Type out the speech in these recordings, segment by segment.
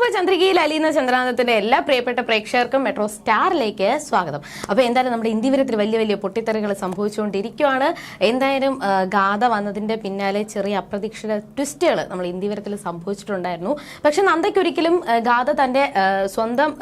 അപൂർവ ചന്ദ്രികയിൽ അലിയുന്ന ചന്ദ്രാനന്ദത്തിന്റെ എല്ലാ പ്രിയപ്പെട്ട പ്രേക്ഷകർക്കും മെട്രോ സ്റ്റാറിലേക്ക് സ്വാഗതം. അപ്പൊ എന്തായാലും നമ്മുടെ ഇന്ത്യവരത്തിൽ വലിയ വലിയ പൊട്ടിത്തെറികൾ സംഭവിച്ചുകൊണ്ടിരിക്കുകയാണ് എന്തായാലും ഗാഥ വന്നതിന്റെ പിന്നാലെ ചെറിയ അപ്രതീക്ഷിത ട്വിസ്റ്റുകൾ നമ്മൾ ഇന്ത്യവരത്തിൽ സംഭവിച്ചിട്ടുണ്ടായിരുന്നു. പക്ഷെ നന്ദയ്ക്കൊരിക്കലും ഗാഥ തന്റെ സ്വന്തം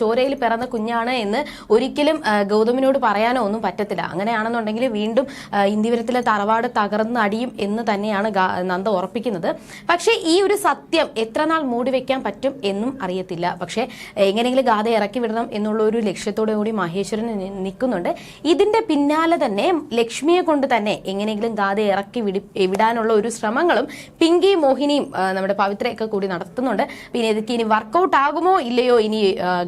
ചോരയിൽ പിറന്ന കുഞ്ഞാണ് എന്ന് ഒരിക്കലും ഗൗതമിനോട് പറയാനോ ഒന്നും പറ്റത്തില്ല. അങ്ങനെയാണെന്നുണ്ടെങ്കിൽ വീണ്ടും ഇന്ത്യപുരത്തിലെ തറവാട് തകർന്നടിയും എന്ന് തന്നെയാണ് നന്ദ ഉറപ്പിക്കുന്നത്. പക്ഷേ ഈ ഒരു സത്യം എത്രനാൾ മൂടിവെക്കാൻ മൂടി വെക്കാൻ പറ്റും എന്നും അറിയത്തില്ല. പക്ഷേ എങ്ങനെയെങ്കിലും ഗാഥ ഇറക്കി വിടണം എന്നുള്ള ഒരു ലക്ഷ്യത്തോടു കൂടി മഹേശ്വരൻ നിൽക്കുന്നുണ്ട് ഇതിന്റെ പിന്നാലെ തന്നെ ലക്ഷ്മിയെ കൊണ്ട് തന്നെ എങ്ങനെയെങ്കിലും ഗാഥ ഇറക്കി വിടി വിടാനുള്ള ഒരു ശ്രമങ്ങളും പിങ്കി മോഹിനിയും നമ്മുടെ പവിത്രയൊക്കെ കൂടി നടത്തുന്നുണ്ട്. പിന്നെ ഇതൊക്കെ ഇനി വർക്കൗട്ട് ആകുമോ ഇല്ലയോ ഇനി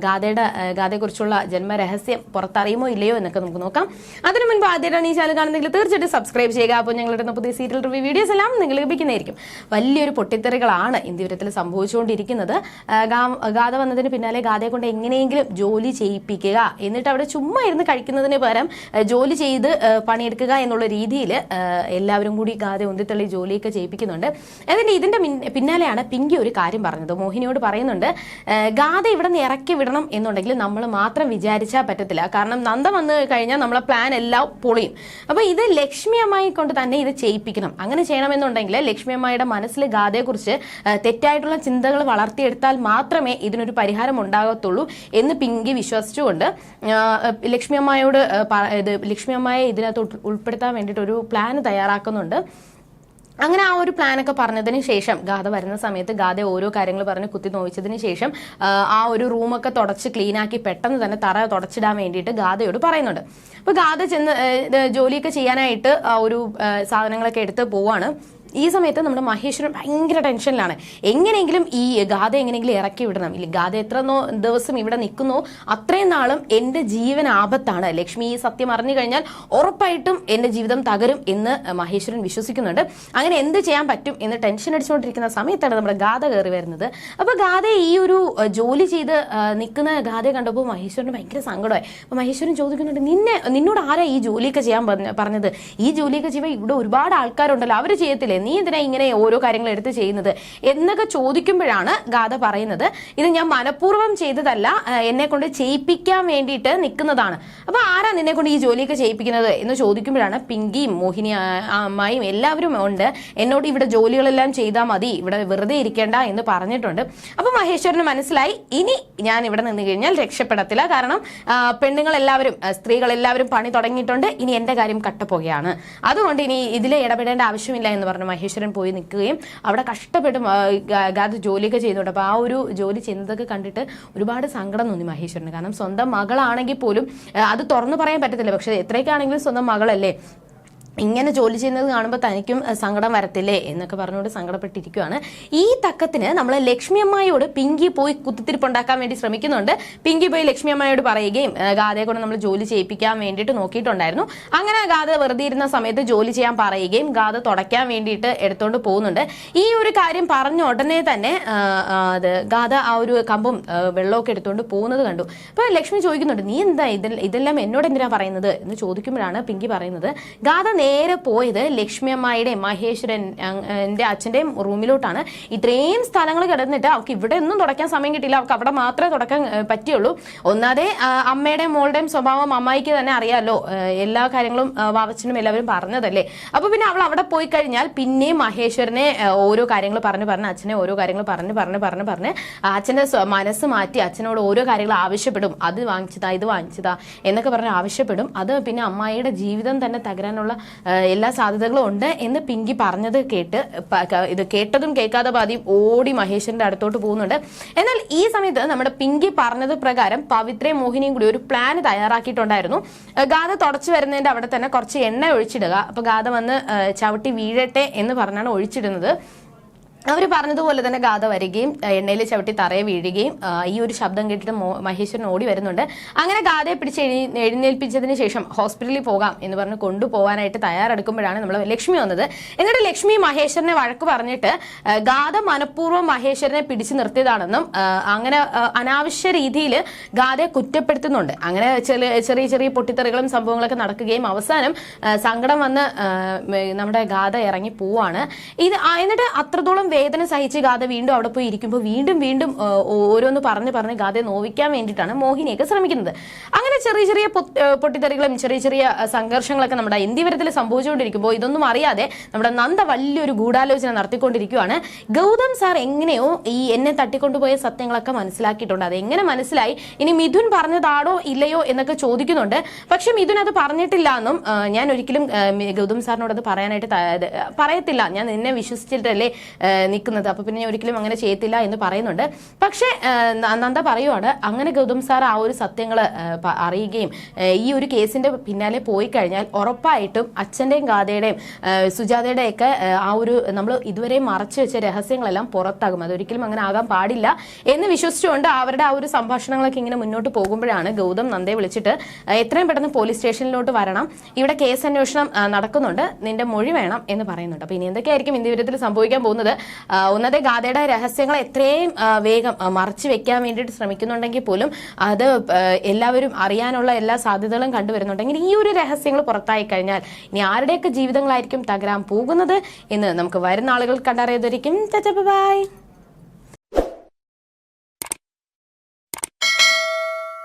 ഗാഥയുടെ ഗാഥയെക്കുറിച്ചുള്ള ജന്മരഹസ്യം പുറത്തറിയുമോ ഇല്ലയോ എന്നൊക്കെ നമുക്ക് നോക്കാം. അതിനു മുൻപ് ആദ്യമായിട്ടാണ് ഈ ചാനൽ കാണുന്നെങ്കിൽ തീർച്ചയായിട്ടും സബ്സ്ക്രൈബ് ചെയ്യുക. അപ്പോൾ ഞങ്ങളുടെ പുതിയ സീരിയൽ റിവ്യൂ വീഡിയോസ് എല്ലാം നിങ്ങൾ ലഭിക്കുന്നതായിരിക്കും. വലിയൊരു പൊട്ടിത്തെറികളാണ് ഇന്ത്യവരത്തിൽ സംഭവിച്ചുകൊണ്ടിരിക്കുന്നത്. ഗാഥ വന്നതിന് പിന്നാലെ ഗാഥയെ കൊണ്ട് എങ്ങനെയെങ്കിലും ജോലി ചെയ്യിപ്പിക്കുക. എന്നിട്ട് അവിടെ ചുമ്മാ ഇരുന്ന് കഴിക്കുന്നതിന് പകരം ജോലി ചെയ്ത് പണിയെടുക്കുക എന്നുള്ള രീതിയിൽ എല്ലാവരും കൂടി ഗാഥ ഉന്തിത്തള്ളി ജോലിയൊക്കെ ചെയ്യിപ്പിക്കുന്നുണ്ട്. എന്നിട്ട് ഇതിന്റെ പിന്നാലെയാണ് പിങ്കി ഒരു കാര്യം പറഞ്ഞത്. മോഹിനിയോട് പറയുന്നുണ്ട് ഗാഥ ഇവിടെ നിന്ന് ഇറക്കി വിടണം എന്നുണ്ടെങ്കിൽ നമ്മൾ മാത്രം വിചാരിച്ചാൽ പറ്റത്തില്ല. കാരണം നന്ദ വന്നു കഴിഞ്ഞാൽ നമ്മളെ പ്ലാൻ എല്ലാം പൊളിയും. അപ്പോൾ ഇത് ലക്ഷ്മി അമ്മായി കൊണ്ട് തന്നെ ഇത് ചെയ്യിപ്പിക്കണം. അങ്ങനെ ചെയ്യണമെന്നുണ്ടെങ്കിൽ ലക്ഷ്മി അമ്മായിയുടെ മനസ്സിൽ ഗാഥയെക്കുറിച്ച് കുറിച്ച് തെറ്റായിട്ടുള്ള ചിന്തകൾ വളർത്തിയെടുത്താൽ മാത്രമേ ഇതിനൊരു പരിഹാരം ഉണ്ടാകത്തുള്ളൂ എന്ന് പിങ്കി വിശ്വസിച്ചുകൊണ്ട് ലക്ഷ്മി അമ്മായോട് ഇത് ലക്ഷ്മി അമ്മയെ ഇതിനകത്ത് ഉൾ- ഉൾപ്പെടുത്താൻ വേണ്ടിയിട്ട് ഒരു പ്ലാൻ തയ്യാറാക്കുന്നുണ്ട്. അങ്ങനെ ആ ഒരു പ്ലാനൊക്കെ പറഞ്ഞതിന് ശേഷം ഗാഥ വരുന്ന സമയത്ത് ഗാഥ ഓരോ കാര്യങ്ങൾ പറഞ്ഞ് കുത്തി നോവിച്ചതിന് ശേഷം ആ, ഒരു റൂമൊക്കെ തുടച്ച് ക്ലീനാക്കി പെട്ടെന്ന് തന്നെ തറ തുടച്ചിടാൻ വേണ്ടിയിട്ട് ഗാഥയോട് പറയുന്നുണ്ട്. അപ്പൊ ഗാഥ ചെന്ന് ജോലിയൊക്കെ ചെയ്യാനായിട്ട് ആ ഒരു സാധനങ്ങളൊക്കെ എടുത്ത് പോവാണ്. ഈ സമയത്ത് നമ്മുടെ മഹേശ്വരൻ ഭയങ്കര ടെൻഷനിലാണ്. എങ്ങനെയെങ്കിലും ഈ ഗാഥ എങ്ങനെയെങ്കിലും ഇറക്കി വിടണം. ഇല്ല ഗാഥ എത്ര ദിവസം ഇവിടെ നിൽക്കുന്നു അത്രയും നാളും എന്റെ ജീവൻ ആപത്താണ്. ലക്ഷ്മി ഈ സത്യം അറിഞ്ഞു കഴിഞ്ഞാൽ ഉറപ്പായിട്ടും എന്റെ ജീവിതം തകരും എന്ന് മഹേശ്വരൻ വിശ്വസിക്കുന്നുണ്ട്. അങ്ങനെ എന്ത് ചെയ്യാൻ പറ്റും എന്ന് ടെൻഷൻ അടിച്ചുകൊണ്ടിരിക്കുന്ന സമയത്താണ് നമ്മുടെ ഗാഥ കയറി വരുന്നത്. അപ്പോൾ ഗാഥ ഈ ഒരു ജോലി ചെയ്ത് നിൽക്കുന്ന ഗാഥയെ കണ്ടപ്പോൾ മഹേശ്വരന് ഭയങ്കര സങ്കടമായി. അപ്പോൾ മഹേശ്വരൻ ചോദിക്കുന്നുണ്ട് നിന്നെ നിന്നോട് ആരാ ഈ ജോലിയൊക്കെ ചെയ്യാൻ പറഞ്ഞത്? ഈ ജോലിയൊക്കെ ചെയ്യുമ്പോൾ ഇവിടെ ഒരുപാട് ആൾക്കാരുണ്ടല്ലോ അവർ ചെയ്യത്തില്ലേ? നീ എന്തിനാ ഇങ്ങനെ ഓരോ കാര്യങ്ങൾ എടുത്ത് ചെയ്യുന്നത് എന്നൊക്കെ ചോദിക്കുമ്പോഴാണ് ഗാഥ പറയുന്നത്. ഇത് ഞാൻ മനഃപൂർവം ചെയ്തതല്ല എന്നെ കൊണ്ട് ചെയ്യിപ്പിക്കാൻ വേണ്ടിയിട്ട് നിൽക്കുന്നതാണ്. അപ്പൊ ആരാ നിന്നെ കൊണ്ട് ഈ ജോലിയൊക്കെ ചെയ്യിപ്പിക്കുന്നത് എന്ന് ചോദിക്കുമ്പോഴാണ് പിങ്കിയും മോഹിനി അമ്മായും എല്ലാവരും ഉണ്ട്. എന്നോട് ഇവിടെ ജോലികളെല്ലാം ചെയ്താൽ മതി ഇവിടെ വെറുതെ ഇരിക്കേണ്ട എന്ന് പറഞ്ഞിട്ടുണ്ട്. അപ്പൊ മഹേശ്വരന് മനസ്സിലായി ഇനി ഞാൻ ഇവിടെ നിന്ന് കഴിഞ്ഞാൽ രക്ഷപ്പെടത്തില്ല. കാരണം പെണ്ണുങ്ങൾ എല്ലാവരും സ്ത്രീകൾ സ്ത്രീകളെല്ലാവരും പണി തുടങ്ങിയിട്ടുണ്ട് ഇനി എന്റെ കാര്യം കട്ടപ്പോകുകയാണ് അതുകൊണ്ട് ഇനി ഇതിൽ ഇടപെടേണ്ട ആവശ്യമില്ല എന്ന് പറഞ്ഞ് മഹേശ്വരൻ പോയി നിൽക്കുകയും അവിടെ കഷ്ടപ്പെട്ട് ഗാദ് ജോലിയൊക്കെ ചെയ്യുന്നുണ്ട്. അപ്പോൾ ആ ഒരു ജോലി ചെയ്യുന്നതൊക്കെ കണ്ടിട്ട് ഒരുപാട് സങ്കടം തോന്നി മഹേശ്വരന്. കാരണം സ്വന്തം മകളാണെങ്കിൽ പോലും അത് തുറന്നു പറയാൻ പറ്റത്തില്ല. പക്ഷേ എത്രയൊക്കെ ആണെങ്കിലും സ്വന്തം മകളല്ലേ? ഇങ്ങനെ ജോലി ചെയ്യുന്നത് കാണുമ്പോൾ തനിക്കും സങ്കടം വരത്തില്ലേ എന്നൊക്കെ പറഞ്ഞുകൊണ്ട് സങ്കടപ്പെട്ടിരിക്കുകയാണ് ഈ തക്കത്തിന് നമ്മൾ ലക്ഷ്മി അമ്മായിയോട് പിങ്കി പോയി കുത്തിത്തിരിപ്പുണ്ടാക്കാൻ വേണ്ടി ശ്രമിക്കുന്നുണ്ട്. പിങ്കി പോയി ലക്ഷ്മി അമ്മായിയോട് പറയുകയും ഗാഥയെ കൊണ്ട് നമ്മൾ ജോലി ചെയ്യിപ്പിക്കാൻ വേണ്ടിയിട്ട് നോക്കിയിട്ടുണ്ടായിരുന്നു. അങ്ങനെ ഗാഥ വെറുതെ ഇരുന്ന സമയത്ത് ജോലി ചെയ്യാൻ പറയുകയും ഗാഥ തുടയ്ക്കാൻ വേണ്ടിയിട്ട് എടുത്തുകൊണ്ട് പോകുന്നുണ്ട്. ഈ ഒരു കാര്യം പറഞ്ഞ ഉടനെ തന്നെ അത് ഗാഥ ആ ഒരു കമ്പും വെള്ളമൊക്കെ എടുത്തുകൊണ്ട് പോകുന്നത് കണ്ടു. അപ്പോൾ ലക്ഷ്മി ചോദിക്കുന്നുണ്ട് നീ എന്താ ഇതെല്ലാം എന്നോട് എന്തിനാ പറയുന്നത്? എന്ന് ചോദിക്കുമ്പോഴാണ് പിങ്കി പറയുന്നത് ഗാഥ നേരെ പോയത് ലക്ഷ്മി അമ്മായിയുടെയും മഹേശ്വരൻ അങ്, എന്റെ അച്ഛന്റെയും റൂമിലോട്ടാണ്. ഇത്രയും സ്ഥലങ്ങൾ കിടന്നിട്ട് അവൾക്ക് ഇവിടെ ഒന്നും തുടയ്ക്കാൻ സമയം കിട്ടിയില്ല. അവൾക്ക് അവിടെ മാത്രമേ തുടക്കാൻ പറ്റിയുള്ളൂ. ഒന്നാതെ അമ്മയുടെയും മോളുടെയും സ്വഭാവം അമ്മായിക്ക് തന്നെ അറിയാമല്ലോ എല്ലാ കാര്യങ്ങളും വാവച്ചനും എല്ലാവരും പറഞ്ഞതല്ലേ. അപ്പോൾ പിന്നെ അവൾ അവിടെ പോയി കഴിഞ്ഞാൽ പിന്നെയും മഹേശ്വരനെ ഓരോ കാര്യങ്ങൾ പറഞ്ഞു പറഞ്ഞ് അച്ഛനെ ഓരോ കാര്യങ്ങൾ പറഞ്ഞു പറഞ്ഞു പറഞ്ഞു പറഞ്ഞ് അച്ഛന്റെ മനസ്സ് മാറ്റി അച്ഛനോട് ഓരോ കാര്യങ്ങൾ ആവശ്യപ്പെടും. അത് വാങ്ങിച്ചതാ ഇത് വാങ്ങിച്ചതാ എന്നൊക്കെ പറഞ്ഞ് ആവശ്യപ്പെടും. അത് പിന്നെ അമ്മായിയുടെ ജീവിതം തന്നെ തകരാനുള്ള എല്ലാ സാധ്യതകളും ഉണ്ട് എന്ന് പിങ്കി പറഞ്ഞത് കേട്ട് ഇത് കേട്ടതും കേൾക്കാതെ പാതിയും ഓടി മഹേഷിന്റെ അടുത്തോട്ട് പോകുന്നുണ്ട്. എന്നാൽ ഈ സമയത്ത് നമ്മുടെ പിങ്കി പറഞ്ഞത് പ്രകാരം പവിത്രയും മോഹിനിയും കൂടി ഒരു പ്ലാൻ തയ്യാറാക്കിയിട്ടുണ്ടായിരുന്നു. ഗാഥ തുടച്ചു വരുന്നതിന്റെ അവിടെ തന്നെ കുറച്ച് എണ്ണ ഒഴിച്ചിടുക. അപ്പൊ ഗാഥ വന്ന് ചവിട്ടി വീഴട്ടെ എന്ന് പറഞ്ഞാണ് ഒഴിച്ചിടുന്നത്. അവർ പറഞ്ഞതുപോലെ തന്നെ ഗാഥ വരികയും എണ്ണയിൽ ചവിട്ടി തറയെ വീഴുകയും ഈ ഒരു ശബ്ദം കേട്ടിട്ട് മഹേശ്വരൻ ഓടി വരുന്നുണ്ട്. അങ്ങനെ ഗാഥയെ പിടിച്ച് എഴുന്നേൽപ്പിച്ചതിന് ശേഷം ഹോസ്പിറ്റലിൽ പോകാം എന്ന് പറഞ്ഞ് കൊണ്ടുപോകാനായിട്ട് തയ്യാറെടുക്കുമ്പോഴാണ് നമ്മൾ ലക്ഷ്മി വന്നത്. എന്നിട്ട് ലക്ഷ്മി മഹേശ്വരനെ വഴക്ക് പറഞ്ഞിട്ട് ഗാഥ മനഃപൂർവം മഹേശ്വരനെ പിടിച്ചു നിർത്തിയതാണെന്നും അങ്ങനെ അനാവശ്യ രീതിയിൽ ഗാഥയെ കുറ്റപ്പെടുത്തുന്നുണ്ട്. അങ്ങനെ ചെറിയ ചെറിയ പൊട്ടിത്തെറികളും സംഭവങ്ങളൊക്കെ നടക്കുകയും അവസാനം സങ്കടം വന്ന് നമ്മുടെ ഗാഥ ഇറങ്ങി പോവാണ്. ഇത് എന്നിട്ട് അത്രത്തോളം വേദന സഹിച്ച് ഗാഥ വീണ്ടും അവിടെ പോയി ഇരിക്കുമ്പോൾ വീണ്ടും വീണ്ടും ഓരോന്ന് പറഞ്ഞ് പറഞ്ഞ് ഗാഥയെ നോവിക്കാൻ വേണ്ടിയിട്ടാണ് മോഹിനിയൊക്കെ ശ്രമിക്കുന്നത്. അങ്ങനെ ചെറിയ ചെറിയ പൊട്ടിത്തെറികളും ചെറിയ ചെറിയ സംഘർഷങ്ങളൊക്കെ നമ്മുടെ ഇന്ത്യവരത്തിൽ സംഭവിച്ചുകൊണ്ടിരിക്കുമ്പോൾ ഇതൊന്നും അറിയാതെ നമ്മുടെ നന്ദ വലിയൊരു ഗൂഢാലോചന നടത്തിക്കൊണ്ടിരിക്കുകയാണ് ഗൗതം സാർ എങ്ങനെയോ ഈ എന്നെ തട്ടിക്കൊണ്ടുപോയ സത്യങ്ങളൊക്കെ മനസ്സിലാക്കിയിട്ടുണ്ട്. അത് എങ്ങനെ മനസ്സിലായി? ഇനി മിഥുൻ പറഞ്ഞതാണോ ഇല്ലയോ എന്നൊക്കെ ചോദിക്കുന്നുണ്ട്. പക്ഷെ മിഥുൻ അത് പറഞ്ഞിട്ടില്ല എന്നും ഞാൻ ഒരിക്കലും ഗൗതം സാറിനോട് അത് പറയാനായിട്ട് പറയത്തില്ല. ഞാൻ നിന്നെ വിശ്വസിച്ചിട്ടല്ലേ നിൽക്കുന്നത്. അപ്പോൾ പിന്നെ ഒരിക്കലും അങ്ങനെ ചെയ്യത്തില്ല എന്ന് പറയുന്നുണ്ട്. പക്ഷേ നന്ദ പറയുവാണ് അങ്ങനെ ഗൗതം സാർ ആ ഒരു സത്യങ്ങൾ അറിയുകയും ഈ ഒരു കേസിന്റെ പിന്നാലെ പോയി കഴിഞ്ഞാൽ ഉറപ്പായിട്ടും അച്ഛന്റെയും ഗാഥയുടെയും സുജാതയുടെ ഒക്കെ ആ, ഒരു നമ്മൾ ഇതുവരെ മറച്ചു വെച്ച രഹസ്യങ്ങളെല്ലാം പുറത്താകും. അതൊരിക്കലും അങ്ങനെ ആകാൻ പാടില്ല. എന്ന് വിശ്വസിച്ചുകൊണ്ട് അവരുടെ ആ ഒരു സംഭാഷണങ്ങളൊക്കെ ഇങ്ങനെ മുന്നോട്ട് പോകുമ്പോഴാണ് ഗൗതം നന്ദയെ വിളിച്ചിട്ട് എത്രയും പെട്ടെന്ന് പോലീസ് സ്റ്റേഷനിലോട്ട് വരണം. ഇവിടെ കേസ് അന്വേഷണം നടക്കുന്നുണ്ട്. നിന്റെ മൊഴി വേണം എന്ന് പറയുന്നുണ്ട്. അപ്പൊ ഇനി എന്തൊക്കെയായിരിക്കും ഇന്ത്യവിധത്തിൽ സംഭവിക്കാൻ പോകുന്നത്? ഒന്നത്തെ ഗാഥയുടെ രഹസ്യങ്ങൾ എത്രയും വേഗം മറച്ചു വെക്കാൻ വേണ്ടിയിട്ട് ശ്രമിക്കുന്നുണ്ടെങ്കിൽ പോലും അത് എല്ലാവരും അറിയാനുള്ള എല്ലാ സാധ്യതകളും കണ്ടുവരുന്നുണ്ടെങ്കിൽ ഈ ഒരു രഹസ്യങ്ങൾ പുറത്തായി കഴിഞ്ഞാൽ ഇനി ആരുടെയൊക്കെ ജീവിതങ്ങളായിരിക്കും തകരാൻ പോകുന്നത് എന്ന് നമുക്ക് വരുന്ന ആളുകൾ കണ്ടറിയതായിരിക്കും ബൈ.